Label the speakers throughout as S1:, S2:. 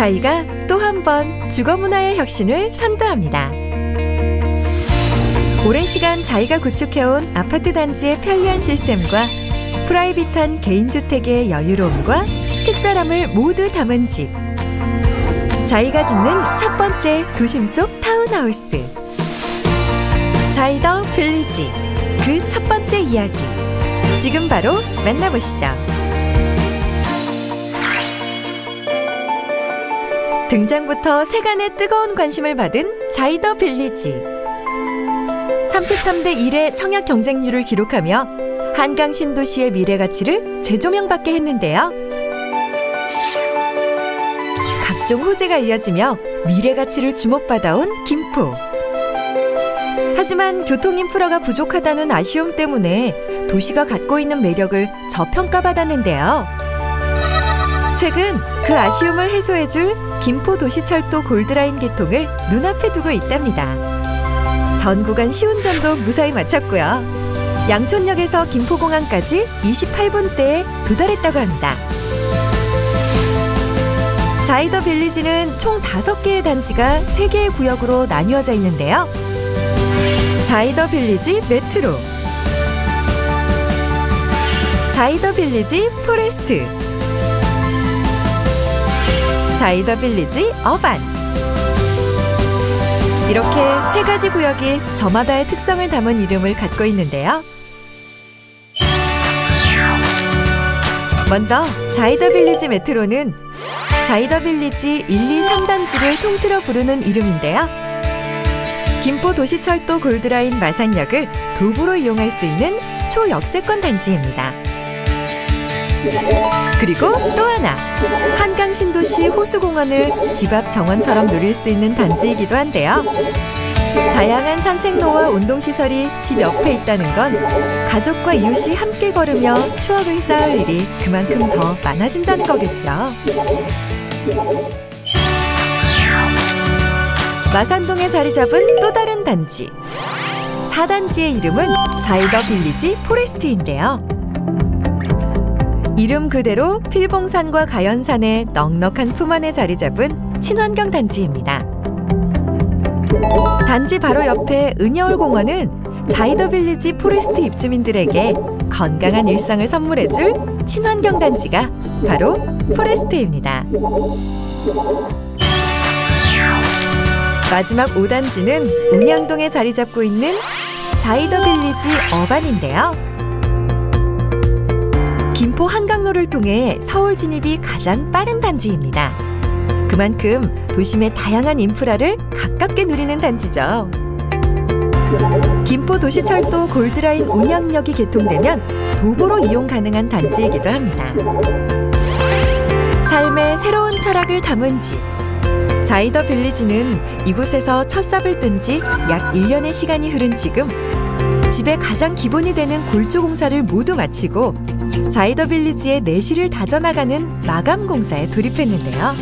S1: 자이가 또 한 번 주거 문화의 혁신을 선도합니다. 오랜 시간 자이가 구축해온 아파트 단지의 편리한 시스템과 프라이빗한 개인주택의 여유로움과 특별함을 모두 담은 집. 자이가 짓는 첫 번째 도심 속 타운하우스. 자이더 빌리지. 그 첫 번째 이야기. 지금 바로 만나보시죠. 등장부터 세간의 뜨거운 관심을 받은 자이더 빌리지. 33대 1의 청약 경쟁률을 기록하며 한강 신도시의 미래 가치를 재조명받게 했는데요. 각종 호재가 이어지며 미래 가치를 주목받아온 김포. 하지만 교통 인프라가 부족하다는 아쉬움 때문에 도시가 갖고 있는 매력을 저평가받았는데요. 최근 그 아쉬움을 해소해줄 김포 도시철도 골드라인 개통을 눈앞에 두고 있답니다. 전 구간 시운전도 무사히 마쳤고요. 양촌역에서 김포공항까지 28분대에 도달했다고 합니다. 자이더 빌리지는 총 5개의 단지가 3개의 구역으로 나뉘어져 있는데요. 자이더 빌리지 메트로, 자이더 빌리지 포레스트, 자이더 빌리지 어반. 이렇게 세 가지 구역이 저마다의 특성을 담은 이름을 갖고 있는데요. 먼저 자이더 빌리지 메트로는 자이더 빌리지 1, 2, 3단지를 통틀어 부르는 이름인데요. 김포 도시철도 골드라인 마산역을 도보로 이용할 수 있는 초역세권 단지입니다. 그리고 또 하나 한강 신도시 호수공원을 집 앞 정원처럼 누릴 수 있는 단지이기도 한데요. 다양한 산책로와 운동시설이 집 옆에 있다는 건 가족과 이웃이 함께 걸으며 추억을 쌓을 일이 그만큼 더 많아진다는 거겠죠. 마산동에 자리 잡은 또 다른 단지. 4단지의 이름은 자이더 빌리지 포레스트인데요. 이름 그대로 필봉산과 가연산의 넉넉한 품 안에 자리 잡은 친환경 단지입니다. 단지 바로 옆에 은여울 공원은 자이더 빌리지 포레스트 입주민들에게 건강한 일상을 선물해줄 친환경 단지가 바로 포레스트입니다. 마지막 5단지는 운양동에 자리 잡고 있는 자이더 빌리지 어반인데요. 김포 한강로를 통해 서울 진입이 가장 빠른 단지입니다. 그만큼 도심의 다양한 인프라를 가깝게 누리는 단지죠. 김포 도시철도 골드라인 운양역이 개통되면 도보로 이용 가능한 단지이기도 합니다. 삶의 새로운 철학을 담은 집. 자이더 빌리지는 이곳에서 첫 삽을 뜬 지 약 1년의 시간이 흐른 지금 집의 가장 기본이 되는 골조 공사를 모두 마치고 자이더 빌리지의 내실을 다져나가는 마감 공사에 돌입했는데요.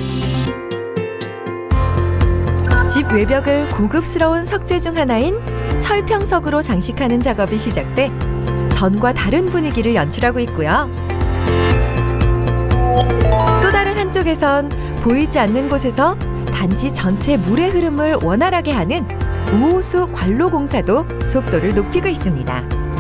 S1: 집 외벽을 고급스러운 석재 중 하나인 철평석으로 장식하는 작업이 시작돼 전과 다른 분위기를 연출하고 있고요. 또 다른 한쪽에선 보이지 않는 곳에서 단지 전체 물의 흐름을 원활하게 하는 우호수 관로 공사도 속도를 높이고 있습니다.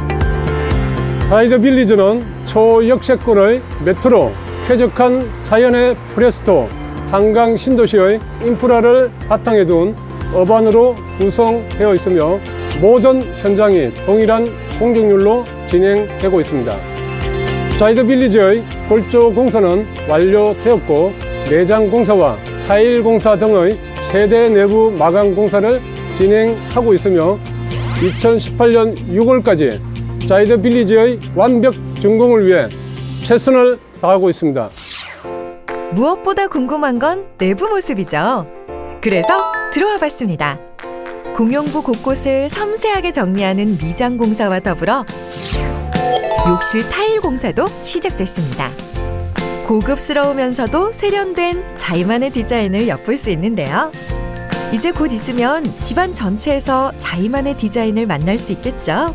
S2: 자이더 빌리지는 초역세권의 메트로, 쾌적한 자연의 프레스토, 한강 신도시의 인프라를 바탕에 둔 어반으로 구성되어 있으며 모든 현장이 동일한 공정률로 진행되고 있습니다. 자이더 빌리지의 골조 공사는 완료되었고 내장 공사와 타일 공사 등의 세대 내부 마감 공사를 진행하고 있으며 2018년 6월까지 자이더 빌리지의 완벽 준공을 위해 최선을 다하고 있습니다.
S1: 무엇보다 궁금한 건 내부 모습이죠. 그래서 들어와 봤습니다. 공용부 곳곳을 섬세하게 정리하는 미장 공사와 더불어 욕실 타일 공사도 시작됐습니다. 고급스러우면서도 세련된 자이만의 디자인을 엿볼 수 있는데요. 이제 곧 있으면 집안 전체에서 자이만의 디자인을 만날 수 있겠죠.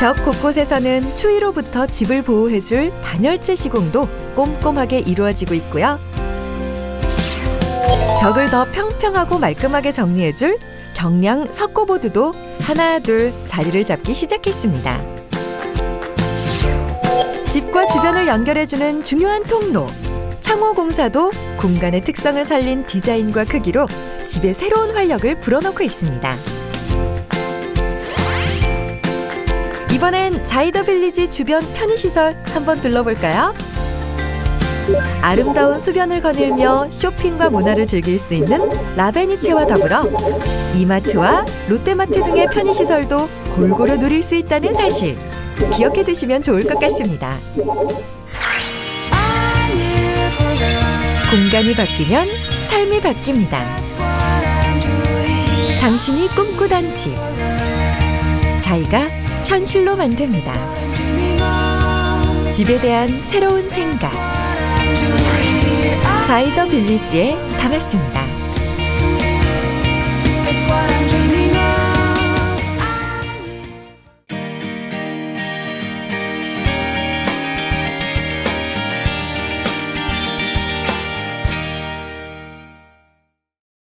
S1: 벽 곳곳에서는 추위로부터 집을 보호해줄 단열재 시공도 꼼꼼하게 이루어지고 있고요. 벽을 더 평평하고 말끔하게 정리해줄 경량 석고보드도 하나 둘 자리를 잡기 시작했습니다. 집과 주변을 연결해주는 중요한 통로. 창호 공사도 공간의 특성을 살린 디자인과 크기로 집에 새로운 활력을 불어넣고 있습니다. 이번엔 자이더 빌리지 주변 편의시설 한번 둘러볼까요? 아름다운 수변을 거닐며 쇼핑과 문화를 즐길 수 있는 라베니체와 더불어 이마트와 롯데마트 등의 편의시설도 골고루 누릴 수 있다는 사실 기억해 두시면 좋을 것 같습니다. 공간이 바뀌면 삶이 바뀝니다. 당신이 꿈꾸던 집 자이가 현실로 만듭니다. 집에 대한 새로운 생각 자이더 빌리지에 담았습니다.